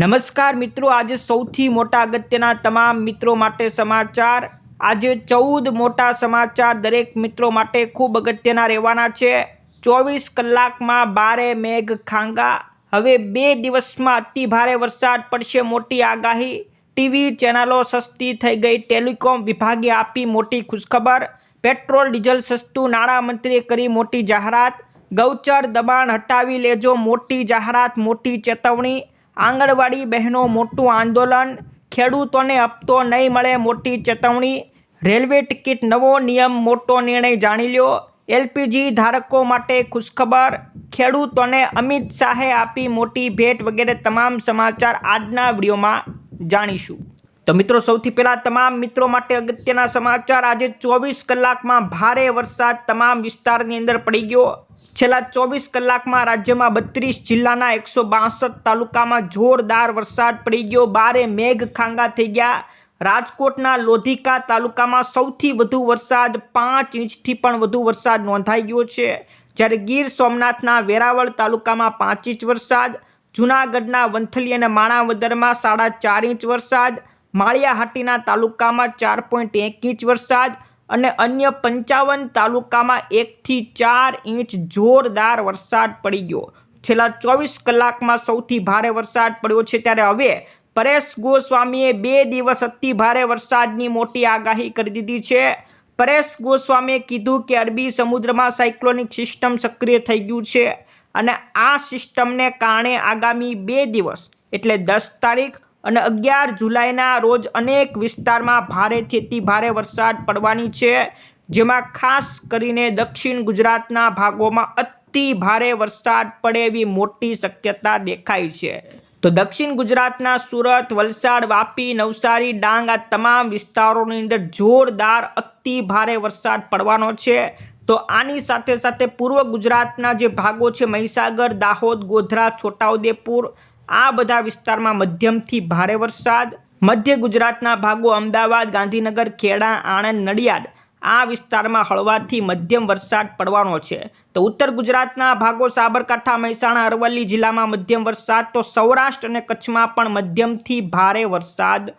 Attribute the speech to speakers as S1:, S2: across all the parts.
S1: નમસ્કાર મિત્રો, આજે સૌથી મોટા અગત્યના તમામ મિત્રો માટે સમાચાર. આજે ચૌદ મોટા સમાચાર દરેક મિત્રો માટે ખૂબ અગત્યના રહેવાના છે. ચોવીસ કલાકમાં બારે મેઘ ખાંગા. હવે બે દિવસમાં અતિ ભારે વરસાદ પડશે મોટી આગાહી. ટીવી ચેનલો સસ્તી થઈ ગઈ, ટેલિકોમ વિભાગે આપી મોટી ખુશખબર. પેટ્રોલ, ડીઝલ સસ્તું, નાણામંત્રીએ કરી મોટી જાહેરાત. ગૌચર દબાણ હટાવી લેજો, મોટી જાહેરાત, મોટી ચેતવણી. આંગણવાડી બહેનો મોટું આંદોલન, ખેડૂતોને હપ્તો નહીં મળે મોટી ચેતવણી. રેલવે ટિકિટ નવો નિયમ, મોટો નિર્ણય જાણી લ્યો. એલપીજી ધારકો માટે ખુશખબર. ખેડૂતોને અમિત શાહે આપી મોટી ભેટ વગેરે તમામ સમાચાર આજના વિડીયોમાં જાણીશું. તો મિત્રો, સૌથી પહેલાં તમામ મિત્રો માટે અગત્યના સમાચાર. આજે ચોવીસ કલાકમાં ભારે વરસાદ તમામ વિસ્તારની અંદર પડી ગયો. છેલ્લા ચોવીસ કલાકમાં રાજ્યમાં બત્રીસ જિલ્લાના એકસો બાસઠ તાલુકામાં જોરદાર વરસાદ પડી ગયો. બારે મેઘ ખાંગા થઈ ગયા. રાજકોટના લોધિકા તાલુકામાં સૌથી વધુ વરસાદ પાંચ ઇંચથી પણ વધુ વરસાદ નોંધાઈ ગયો છે. જ્યારે ગીર સોમનાથના વેરાવળ તાલુકામાં પાંચ ઇંચ વરસાદ, જૂનાગઢના વંથલી અને માણાવદરમાં સાડા ચાર ઇંચ વરસાદ, માળિયાહાટીના તાલુકામાં ચાર પોઈન્ટ એક ઇંચ વરસાદ અને અન્ય પંચાવન તાલુકામાં એકથી ચાર ઇંચ જોરદાર વરસાદ પડી ગયો. છેલ્લા ચોવીસ કલાકમાં સૌથી ભારે વરસાદ પડ્યો છે ત્યારે હવે પરેશ ગોસ્વામીએ બે દિવસ અતિ ભારે વરસાદની મોટી આગાહી કરી દીધી છે. પરેશ ગોસ્વામીએ કીધું કે અરબી સમુદ્રમાં સાયક્લોનિક સિસ્ટમ સક્રિય થઈ ગયું છે અને આ સિસ્ટમને કારણે આગામી બે દિવસ, એટલે દસ તારીખ અને અગિયાર જુલાઈના રોજ અનેક વિસ્તારમાં ભારેથી અતિ ભારે વરસાદ પડવાની છે, જેમાં ખાસ કરીને દક્ષિણ ગુજરાતના ભાગોમાં અતિ ભારે વરસાદ પડે એવી મોટી શક્યતા દેખાય છે. તો દક્ષિણ ગુજરાતના સુરત, વલસાડ, વાપી, નવસારી, ડાંગ આ તમામ વિસ્તારોની અંદર જોરદાર અતિ ભારે વરસાદ પડવાનો છે. તો આની સાથે સાથે પૂર્વ ગુજરાતના જે ભાગો છે, મહીસાગર, દાહોદ, ગોધરા, છોટાઉદેપુર આ બધા વિસ્તારમાં મધ્યમથી ભારે વરસાદ, મધ્ય ગુજરાતના ભાગો અમદાવાદ, ગાંધીનગર, ખેડા, આણંદ, નડિયાદ. આ વિસ્તારમાં હળવાથી મધ્યમ વરસાદ પડવાનો છે. તો ઉત્તર ગુજરાતના ભાગો સાબરકાંઠા, મહેસાણા, અરવલ્લી જિલ્લામાં મધ્યમ વરસાદ, તો સૌરાષ્ટ્ર અને કચ્છમાં પણ મધ્યમથી ભારે વરસાદ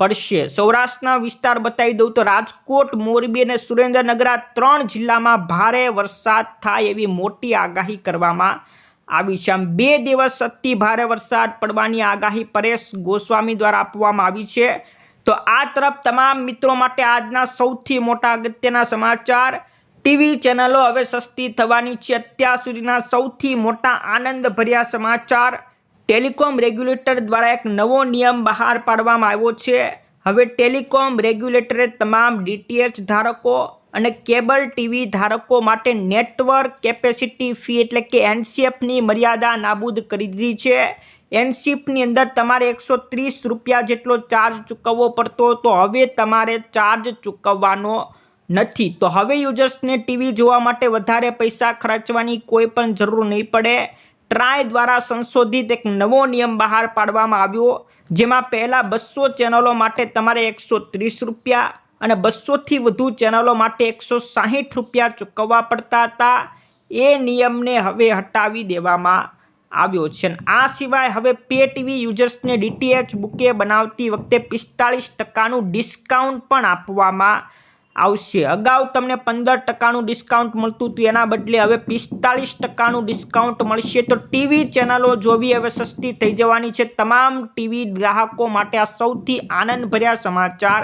S1: પડશે. સૌરાષ્ટ્રના વિસ્તાર બતાવી દઉં તો રાજકોટ, મોરબી અને સુરેન્દ્રનગર આ ત્રણ જિલ્લામાં ભારે વરસાદ થાય એવી મોટી આગાહી કરવામાં આવી છે આમ બે દિવસ અતિ ભારે વરસાદ પડવાની આગાહી પરેશ ગોસ્વામી દ્વારા આપવામાં આવી છે. તો આ તરફ તમામ મિત્રો માટે આજના સૌથી મોટા અગત્યના સમાચાર. ટીવી ચેનલો હવે સસ્તી થવાની છે. અત્યાર સુધીના સૌથી મોટા આનંદ ભર્યા સમાચાર. ટેલિકોમ રેગ્યુલેટર દ્વારા એક નવો નિયમ બહાર પાડવામાં આવ્યો છે. હવે ટેલિકોમ રેગ્યુલેટરે તમામ ડીટીએચ ધારકો અને કેબલ ટીવી ધારકો માટે નેટવર્ક કેપેસિટી ફી એટલે કે એનસીએફની મર્યાદા નાબૂદ કરી દીધી છે. એનસીએફની અંદર તમારે એકસો ત્રીસ રૂપિયા જેટલો ચાર્જ ચૂકવવો પડતો તો હવે તમારે ચાર્જ ચૂકવવાનો નથી. તો હવે યુઝર્સને ટીવી જોવા માટે વધારે પૈસા ખર્ચવાની કોઈ પણ જરૂર નહીં પડે. ટ્રાય દ્વારા સંશોધિત એક નવો નિયમ બહાર પાડવામાં આવ્યો, જેમાં પહેલાં બસો ચેનલો માટે તમારે એકસો ત્રીસ રૂપિયા અને બસોથી વધુ ચેનલો માટે એકસો સાહીઠ રૂપિયા ચૂકવવા પડતા હતા. એ નિયમને હવે હટાવી દેવામાં આવ્યો છે આ સિવાય હવે પે ટીવી યુઝર્સને ડીટીએચ બુકે બનાવતી વખતે પિસ્તાળીસ ટકાનું ડિસ્કાઉન્ટ પણ આપવામાં આવશે. અગાઉ તમને પંદર ટકાનું ડિસ્કાઉન્ટ મળતું હતું, એના બદલે હવે પિસ્તાળીસ ટકાનું ડિસ્કાઉન્ટ મળશે. તો ટીવી ચેનલો જોવી હવે સસ્તી થઈ જવાની છે. તમામ ટીવી ગ્રાહકો માટે આ સૌથી આનંદભર્યા સમાચાર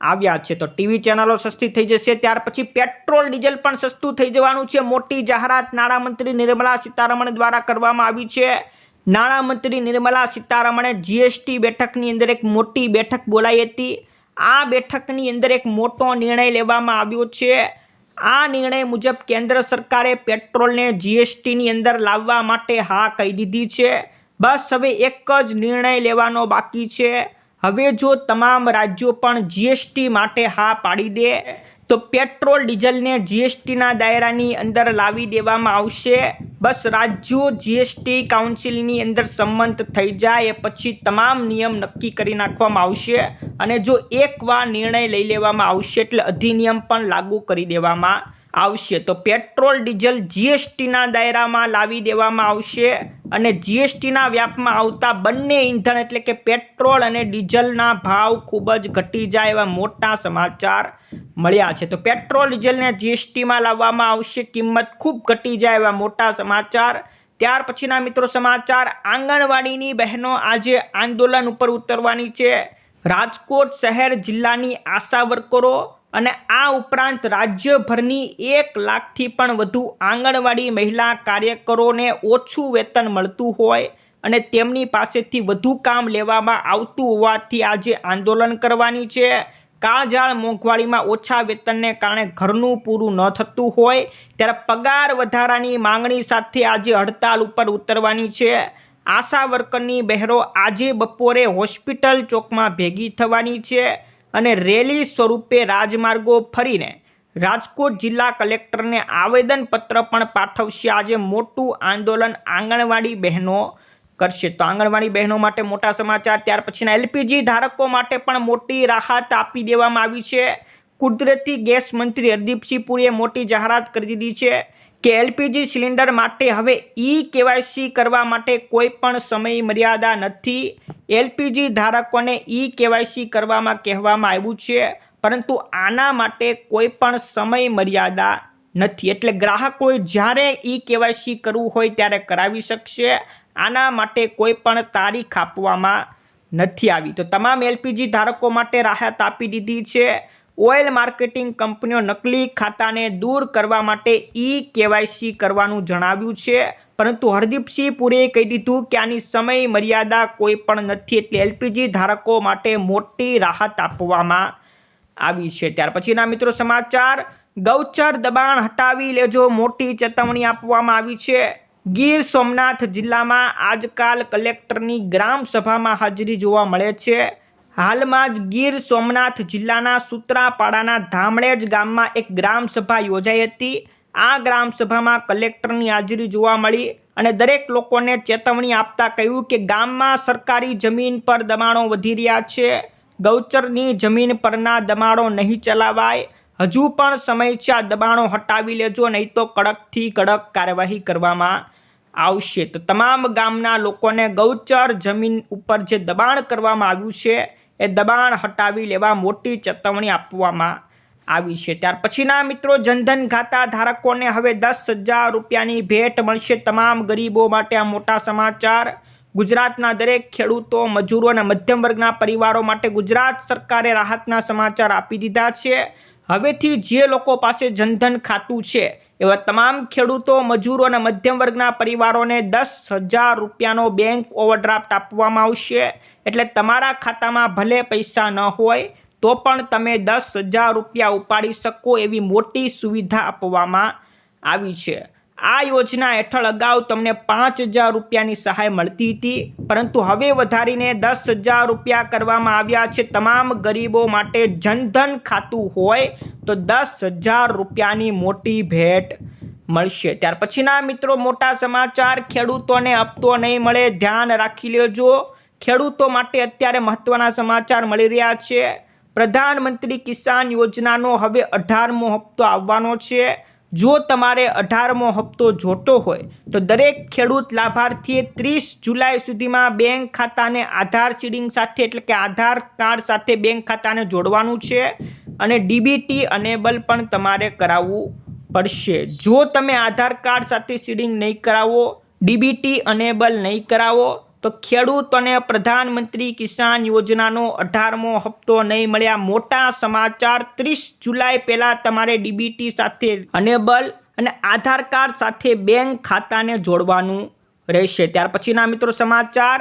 S1: આવ્યા છે. તો ટીવી ચેનલો સસ્તી થઈ જશે. ત્યાર પછી પેટ્રોલ, ડીઝલ પણ સસ્તું થઈ જવાનું છે. મોટી જાહેરાત નાણામંત્રી નિર્મલા સીતારમણ દ્વારા કરવામાં આવી છે. નાણામંત્રી નિર્મલા સીતારમણે જીએસટી બેઠકની અંદર એક મોટી બેઠક બોલાઈ હતી. આ બેઠકની અંદર એક મોટો નિર્ણય લેવામાં આવ્યો છે. આ નિર્ણય મુજબ કેન્દ્ર સરકારે પેટ્રોલને જીએસટીની અંદર લાવવા માટે હા કહી દીધી છે. બસ હવે એક જ નિર્ણય લેવાનો બાકી છે. હવે જો તમામ રાજ્યો પણ જીએસટી માટે હા પાડી દે, તો પેટ્રોલ, ડીઝલને જીએસટીના દાયરાની અંદર લાવી દેવામાં આવશે. બસ રાજ્યો જીએસટી કાઉન્સિલની અંદર સંમત થઈ જાય, એ પછી તમામ નિયમ નક્કી કરી નાખવામાં આવશે. અને જો એકવાર નિર્ણય લઈ લેવામાં આવશે, એટલે અધિનિયમ પણ લાગુ કરી દેવામાં આવશે. તો પેટ્રોલ, ડીઝલ જીએસટીના દાયરામાં લાવી દેવામાં આવશે અને જીએસટીના વ્યાપમાં આવતા બંને ઈંધણ એટલે કે પેટ્રોલ અને ડીઝલના ભાવ ખૂબ જ ઘટી જાય એવા મોટા સમાચાર મળ્યા છે. તો પેટ્રોલ, ડીઝલને જીએસટીમાં લાવવામાં આવશે. કિંમત ખૂબ ઘટી જાય એવા મોટા સમાચાર. ત્યાર પછીના મિત્રો સમાચાર. આંગણવાડીની બહેનો આજે આંદોલન ઉપર ઉતરવાની છે. રાજકોટ શહેર જિલ્લાની આશા વર્કરો અને આ ઉપરાંત રાજ્યભરની એક લાખથી પણ વધુ આંગણવાડી મહિલા કાર્યકરોને ઓછું વેતન મળતું હોય અને તેમની પાસેથી વધુ કામ લેવામાં આવતું હોવાથી આજે આંદોલન કરવાની છે. કાળજાળ મોંઘવાળીમાં ઓછા વેતનને કારણે ઘરનું પૂરું ન થતું હોય ત્યારે પગાર વધારાની માંગણી સાથે આજે હડતાલ ઉપર ઉતરવાની છે. આશા વર્કરની બહેરો આજે બપોરે હોસ્પિટલ ચોકમાં ભેગી થવાની છે. અને રેલી સ્વરૂપે રાજમાર્ગો ફરીને રાજકોટ જિલ્લા કલેક્ટરને આવેદનપત્ર પણ પાઠવશે. આજે મોટું આંદોલન આંગણવાડી બહેનો કરશે. તો આંગણવાડી બહેનો માટે મોટા સમાચાર, ત્યાર પછીના એલપીજી ધારકો માટે પણ મોટી રાહત આપી દેવામાં આવી છે. કુદરતી ગેસ મંત્રી હરદીપસિંહ પુરીએ મોટી જાહેરાત કરી દીધી છે. કે એલપીજી સિલિન્ડર માટે હવે ઈ કેવાયસી કરવા માટે કોઈ પણ સમય મર્યાદા નથી. એલપીજી ધારકોને ઈ કેવાયસી કરવામાં કહેવામાં આવ્યું છે, પરંતુ આના માટે કોઈ પણ સમય મર્યાદા નથી. એટલે ગ્રાહકોએ જ્યારે ઈ કેવાયસી કરવું હોય ત્યારે કરાવી શકશે. આના માટે કોઈ પણ તારીખ આપવામાં નથી આવી. તો તમામ એલપીજી ધારકો માટે રાહત આપી દીધી છે. ઓઇલ માર્કેટિંગ કંપનીઓ નકલી ખાતાને દૂર કરવા માટે ઈ કેવાયસી કરવાનું જણાવ્યું છે. પરંતુ હરદીપસિંહ પુરીએ કહી દીધું કે આની સમય મર્યાદા કોઈ પણ નથી એટલે એલપીજી ધારકો માટે મોટી રાહત આપવામાં આવી છે. ત્યાર પછીના મિત્રો સમાચાર. ગૌચર દબાણ હટાવી લેજો, મોટી ચેતવણી આપવામાં આવી છે. ગીર સોમનાથ જિલ્લામાં આજકાલ કલેક્ટરની ગ્રામ સભામાં હાજરી જોવા મળે છે. હાલમાં જ ગીર સોમનાથ જિલ્લાના સૂત્રાપાડાના ધામળેજ ગામમાં એક ગ્રામસભા યોજાઈ હતી. આ ગ્રામસભામાં કલેક્ટરની હાજરી જોવા મળી અને દરેક લોકોને ચેતવણી આપતા કહ્યું કે ગામમાં સરકારી જમીન પર દબાણો વધી રહ્યા છે. ગૌચરની જમીન પરના દબાણો નહીં ચલાવાય. હજુ પણ સમય છે આ દબાણો હટાવી લેજો, નહીં તો કડકથી કડક કાર્યવાહી કરવામાં આવશે. તો તમામ ગામના લોકોને ગૌચર જમીન ઉપર જે દબાણ કરવામાં આવ્યું છે એ દબાણ હટાવી લેવા મોટી ચેતવણી આપવામાં આવી છે. ત્યાર પછીના મિત્રો, જનધન ખાતા ધારકોને હવે દસ હજાર રૂપિયાની ભેટ મળશે. તમામ ગરીબો માટે આ મોટા સમાચાર. ગુજરાતના દરેક ખેડૂતો, મજૂરો અને મધ્યમ વર્ગના પરિવારો માટે ગુજરાત સરકારે રાહતના સમાચાર આપી દીધા છે. હવેથી જે લોકો પાસે જનધન ખાતું છે, એવા તમામ ખેડૂતો, મજૂરો અને મધ્યમ વર્ગના પરિવારોને દસ હજાર રૂપિયાનો બેંક ઓવરડ્રાફ્ટ આપવામાં આવશે. એટલે તમારા ખાતામાં ભલે પૈસા ન હોય, તો પણ તમે દસ હજાર રૂપિયા ઉપાડી શકો એવી મોટી સુવિધા આપવામાં આવી છે. આ યોજના હેઠળ અગાઉ તમને પાંચ હજાર રૂપિયાની સહાય મળતી હતી. પરંતુ હવે વધારીને દસ હજાર રૂપિયા કરવામાં આવ્યા છે. તમામ ગરીબો માટે જનધન ખાતું હોય તો દસ હજાર રૂપિયાની મોટી ભેટ મળશે. ત્યાર પછીના મિત્રો, મોટા સમાચાર, ખેડૂતોને હપ્તો નહીં મળે, ધ્યાન રાખી લેજો. ખેડૂતો માટે અત્યારે મહત્વના સમાચાર મળી રહ્યા છે. પ્રધાનમંત્રી કિસાન યોજનાનો હવે અઢારમો હપ્તો આવવાનો છે. જો તમારે અઢારમો હપ્તો જોતો હોય, તો દરેક ખેડૂત લાભાર્થીએ ત્રીસ જુલાઈ સુધીમાં બેંક ખાતાને આધાર સીડિંગ સાથે, એટલે કે આધાર કાર્ડ સાથે બેંક ખાતાને જોડવાનું છે અને ડીબીટી અનેબલ પણ તમારે કરાવવું પડશે. જો તમે આધાર કાર્ડ સાથે સીડિંગ નહીં કરાવો, ડીબીટી અનેબલ નહીં કરાવો તો ખેડૂતોને પ્રધાનમંત્રી કિસાન યોજનાનો અઢારમો હપ્તો નહીં મળ્યા. મોટા સમાચાર, ત્રીસ જુલાઈ પહેલાં તમારે ડીબીટી સાથે અનેબલ અને આધાર કાર્ડ સાથે બેંક ખાતાને જોડવાનું રહેશે. ત્યાર પછીના મિત્રો સમાચાર,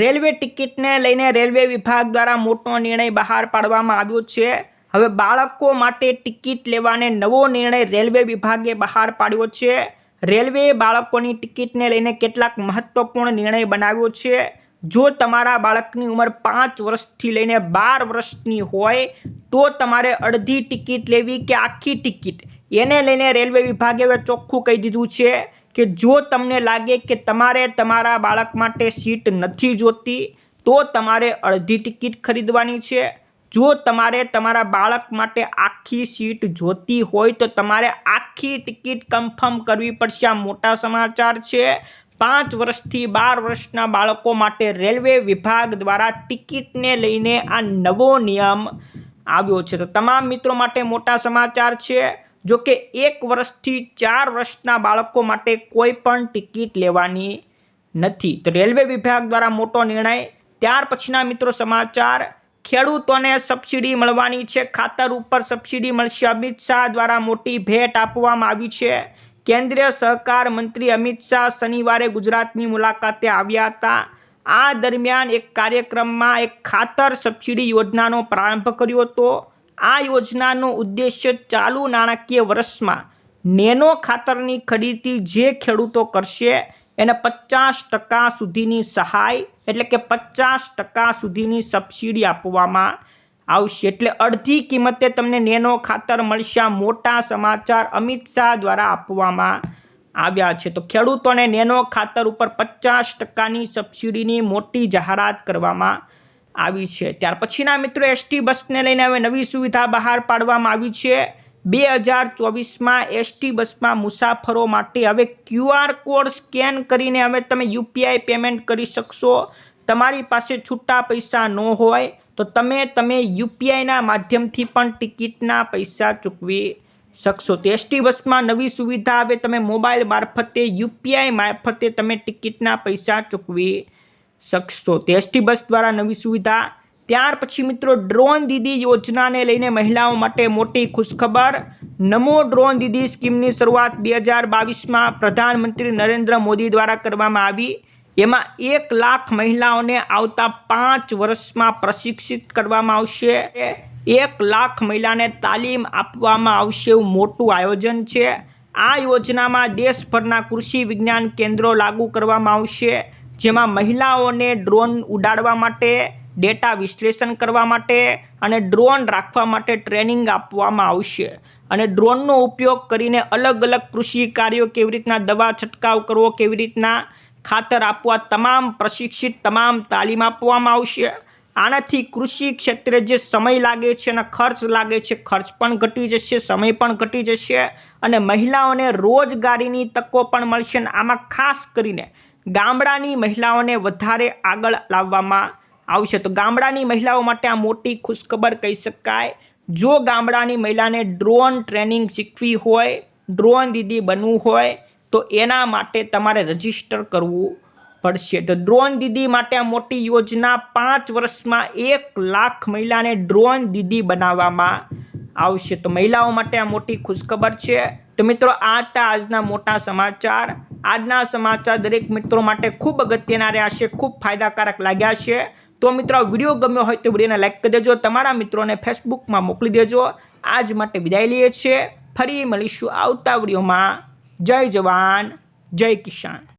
S1: રેલવે ટિકિટને લઈને રેલવે વિભાગ દ્વારા મોટો નિર્ણય બહાર પાડવામાં આવ્યો છે. હવે બાળકો માટે ટિકિટ લેવાને નવો નિર્ણય રેલવે વિભાગે બહાર પાડ્યો છે. રેલવે બાળકોની ટિકિટને લઈને કેટલાક મહત્વપૂર્ણ નિર્ણય બનાવ્યો છે. જો તમારા બાળકની ઉંમર પાંચ વર્ષથી લઈને બાર વર્ષની હોય, તો તમારે અડધી ટિકિટ લેવી કે આખી ટિકિટ? એને લઈને રેલવે વિભાગે હવે ચોખ્ખું કહી દીધું છે કે જો તમને લાગે કે તમારે તમારા બાળક માટે સીટ નથી જોતી, તો તમારે અડધી ટિકિટ ખરીદવાની છે. જો તમારે તમારા બાળક માટે આખી સીટ જોતી હોય તો તમારે આખી ટિકિટ કન્ફર્મ કરવી પડશે. આ મોટા સમાચાર છે. પાંચ વર્ષથી બાર વર્ષના બાળકો માટે રેલવે વિભાગ દ્વારા ટિકિટને લઈને આ નવો નિયમ આવ્યો છે. તો તમામ મિત્રો માટે મોટા સમાચાર છે. જો કે એક વર્ષથી ચાર વર્ષના બાળકો માટે કોઈ પણ ટિકિટ લેવાની નથી. તો રેલવે વિભાગ દ્વારા મોટો નિર્ણય. ત્યાર પછીના મિત્રો સમાચાર. ખેડૂતોને સબસિડી મળવાની છે. ખાતર ઉપર સબસિડી મળશે. અમિત શાહ દ્વારા મોટી ભેટ આપવામાં આવી છે. કેન્દ્રીય સહકાર મંત્રી અમિત શાહ શનિવારે ગુજરાતની મુલાકાતે આવ્યા હતા. આ દરમિયાન એક કાર્યક્રમમાં એક ખાતર સબસિડી યોજનાનો પ્રારંભ કર્યો હતો. આ યોજનાનો ઉદ્દેશ્ય ચાલુ નાણાકીય વર્ષમાં નેનો ખાતરની ખરીદી જે ખેડૂતો કરશે એને પચાસ ટકા સુધીની સહાય, એટલે કે પચાસ ટકા સુધીની સબસિડી આપવામાં આવશે. એટલે અડધી કિંમતે તમને નેનો ખાતર મળશે. મોટા સમાચાર અમિત શાહ દ્વારા આપવામાં આવ્યા છે. તો ખેડૂતોને નેનો ખાતર ઉપર પચાસ ટકાની સબસિડીની મોટી જાહેરાત કરવામાં આવી છે. ત્યાર પછીના મિત્રો, એસટી બસને લઈને હવે નવી સુવિધા બહાર પાડવામાં આવી છે. બે હજાર ચોવીસમાં એસટી બસમાં મુસાફરો માટે હવે ક્યુઆર કોડ સ્કેન કરીને હવે તમે યુપીઆઈ પેમેન્ટ કરી શકશો. તમારી પાસે છૂટા પૈસા ન હોય તો તમે તમે યુપીઆઈના માધ્યમથી પણ ટિકિટના પૈસા ચૂકવી શકશો. તો એસટી બસમાં નવી સુવિધા હવે તમે મોબાઈલ મારફતે યુપીઆઈ મારફતે તમે ટિકિટના પૈસા ચૂકવી શકશો. તો એસટી બસ દ્વારા નવી સુવિધા ત્યાર પછી મિત્રો ડ્રોન દીદી યોજનાને લઈને મહિલાઓ માટે મોટી ખુશખબર. નમો ડ્રોન દીદી સ્કીમની શરૂઆત બે હજાર બાવીસમાં પ્રધાનમંત્રી નરેન્દ્ર મોદી દ્વારા કરવામાં આવી. એમાં એક લાખ મહિલાઓને આવતા પાંચ વર્ષમાં પ્રશિક્ષિત કરવામાં આવશે. એક લાખ મહિલાને તાલીમ આપવામાં આવશે એવું મોટું આયોજન છે. આ યોજનામાં દેશભરના કૃષિ વિજ્ઞાન કેન્દ્રો લાગુ કરવામાં આવશે, જેમાં મહિલાઓને ડ્રોન ઉડાડવા માટે ડેટા વિશ્લેષણ કરવા માટે અને ડ્રોન રાખવા માટે ટ્રેનિંગ આપવામાં આવશે. અને ડ્રોનનો ઉપયોગ કરીને અલગ અલગ કૃષિ કાર્યો કેવી રીતના દવા છંટકાવ કરવો, કેવી રીતના ખાતર આપવા, તમામ પ્રશિક્ષિત તમામ તાલીમ આપવામાં આવશે. આનાથી કૃષિ ક્ષેત્રે જે સમય લાગે છે અને ખર્ચ લાગે છે, ખર્ચ પણ ઘટી જશે, સમય પણ ઘટી જશે અને મહિલાઓને રોજગારીની તકો પણ મળશે. અને આમાં ખાસ કરીને ગામડાની મહિલાઓને વધારે આગળ લાવવામાં આવશે. તો ગામડાની મહિલાઓ માટે આ મોટી ખુશખબર કહી શકાય. જો ગામડાની મહિલાને ડ્રોન ટ્રેનિંગ શીખવી હોય, ડ્રોન દીદી બનવું હોય, તો એના માટે તમારે રજિસ્ટર કરવું પડશે. તો ડ્રોન દીદી માટે આ મોટી યોજના પાંચ વર્ષમાં એક લાખ મહિલાને ડ્રોન દીદી બનાવવામાં આવશે. તો મહિલાઓ માટે આ મોટી ખુશખબર છે. તો મિત્રો, આ હતા આજના મોટા સમાચાર. આજના સમાચાર દરેક મિત્રો માટે ખૂબ અગત્યના રહ્યા છે, ખૂબ ફાયદાકારક લાગ્યા છે. તો મિત્રો વીડિયો ગમ્યો હોય તો વિડીયોને લાઈક કરી દેજો. તમારા મિત્રોને ફેસબુકમાં મોકલી દેજો. આજ માટે વિદાય લઈએ છીએ. ફરી મળીશું આવતા વિડીયોમાં. જય જવાન, જય કિસાન.